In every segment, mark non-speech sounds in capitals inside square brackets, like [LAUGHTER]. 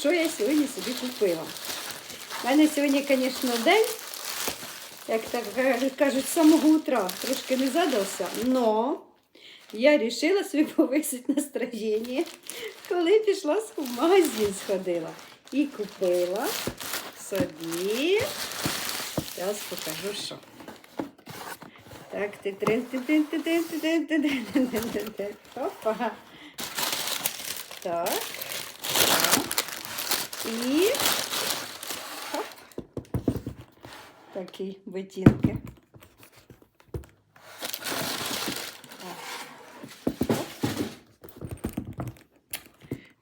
що я сьогодні собі купила. У мене сьогодні, звісно, день, як так кажуть, з самого утра трошки не задався, но я вирішила собі повисити настроєння, коли пішла в магазин сходила і купила собі. Зараз покажу, що. Так, ти трин ти трин ти трин ти трин ти трин ти трин ти трин Опа. Так. Так. І хоп. Такі ботинки.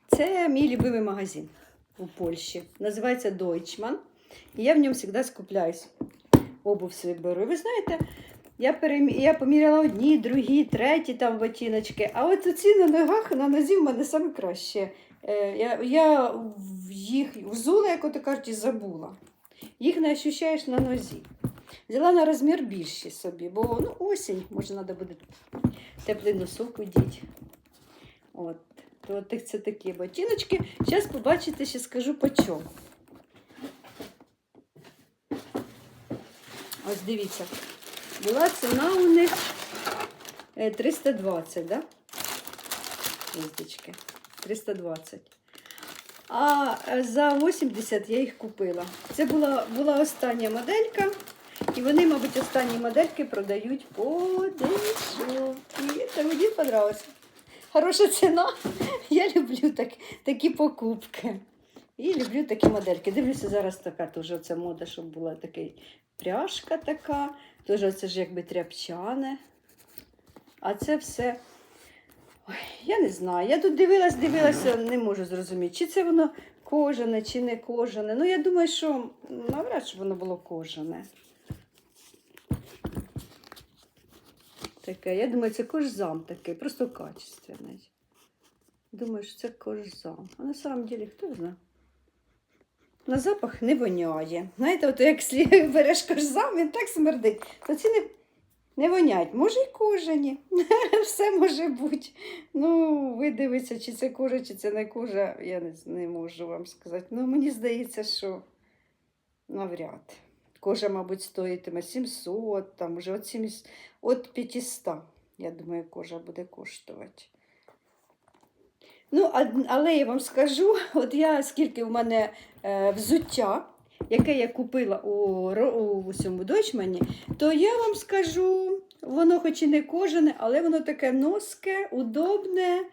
Це мій любимий магазин у Польщі. Називається Deutschmann. І я в ньому завжди скупляюсь. Обув собі беру. І ви знаєте, я, перемі... я поміряла одні, другі, треті там ботиночки. А от оці на ногах, на нозі в мене саме краще. Е, я, я їх взула, як ото кажуть, забула. Їх не ощущаєш на нозі. Взяла на розмір більші собі, бо ну, осінь, може, треба буде теплий носок одіти. От. То це такі ботиночки. Зараз побачите, ще скажу по чому. Ось дивіться. Була ціна у них е, 320, да? Звіздочки. 320. А е, за 80 я їх купила. Це була, була остання моделька. І вони, мабуть, останні модельки продають по дешевці. Це мені подобається. Хороша ціна. [LAUGHS] Я люблю так, такі покупки. І люблю такі модельки. Дивлюся, зараз така теж оця мода, щоб була такий пряжка така. Теж оце ж якби тряпчане. А це все. Ой, я не знаю. Я тут дивилась, дивилася, не можу зрозуміти, чи це воно кожане, чи не кожане. Ну, я думаю, що навряд чи воно було кожане. Таке, я думаю, це кожзам такий, просто качественний. Думаю, що це кожзам. А на самом деле, хто знає? На запах не воняє. Знаєте, от як [LAUGHS] береш кожзам, він так смердить. То ці не, не вонять. Може, і кожані. [LAUGHS] Все може бути. Ну, ви дивіться, чи це кожа, чи це не кожа, я не, не можу вам сказати. Ну, мені здається, що навряд. Кожа, мабуть, стоїтиме 700, там вже от, 70, от 500, я думаю, кожа буде коштувати. Ну, але я вам скажу, [LAUGHS] от я скільки в мене е, взуття, яке я купила у, у цьому дочмані, то я вам скажу, воно хоч і не кожане, але воно таке носке, удобне.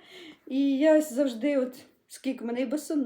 І я завжди, от скільки в мене і босоно.